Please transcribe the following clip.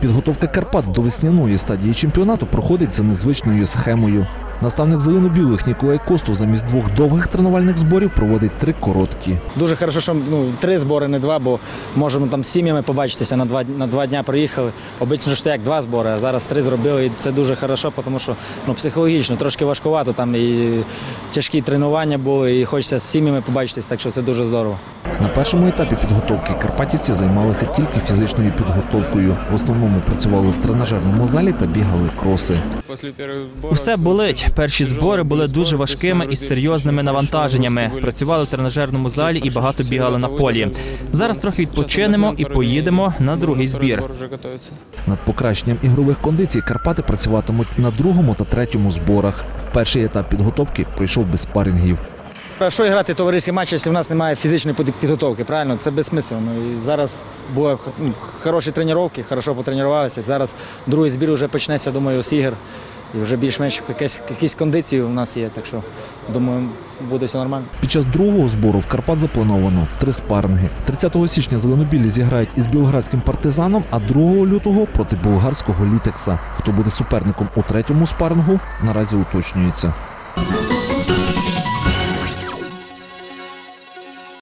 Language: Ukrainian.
Підготовка Карпат до весняної стадії чемпіонату проходить за незвичною схемою. Наставник зелено-білих Ніколай Косту замість двох довгих тренувальних зборів проводить три короткі. Дуже хорошо, що ну, три збори, не два, бо можемо там з сім'ями побачитися на два, на два дня приїхали. Обично ж як два збори, а зараз три зробили. І це дуже хорошо, тому що ну, психологічно трошки важкувато. Там і тяжкі тренування були, і хочеться з сім'ями побачитись, так що це дуже здорово. На першому етапі підготовки карпатівці займалися тільки фізичною підготовкою. В основному працювали в тренажерному залі та бігали кроси. Усе болить. Перші збори були дуже важкими і серйозними навантаженнями. Працювали в тренажерному залі і багато бігали на полі. Зараз трохи відпочинемо і поїдемо на другий збір. Над покращенням ігрових кондицій Карпати працюватимуть на другому та третьому зборах. Перший етап підготовки пройшов без спарингів. А що грати товариський матч, якщо в нас немає фізичної підготовки, правильно? Це безсмислено. І зараз були ну, хороші тренування, хорошо потренувалися. Зараз другий збір вже почнеться, думаю, з ігор. І вже більш-менш якісь, якісь кондиції у нас є, так що думаю, буде все нормально. Під час другого збору в Карпат заплановано три спаринги. 30 січня зеленобілі зіграють із білоградським партизаном, а 2 лютого проти болгарського літекса. Хто буде суперником у третьому спарингу, наразі уточнюється.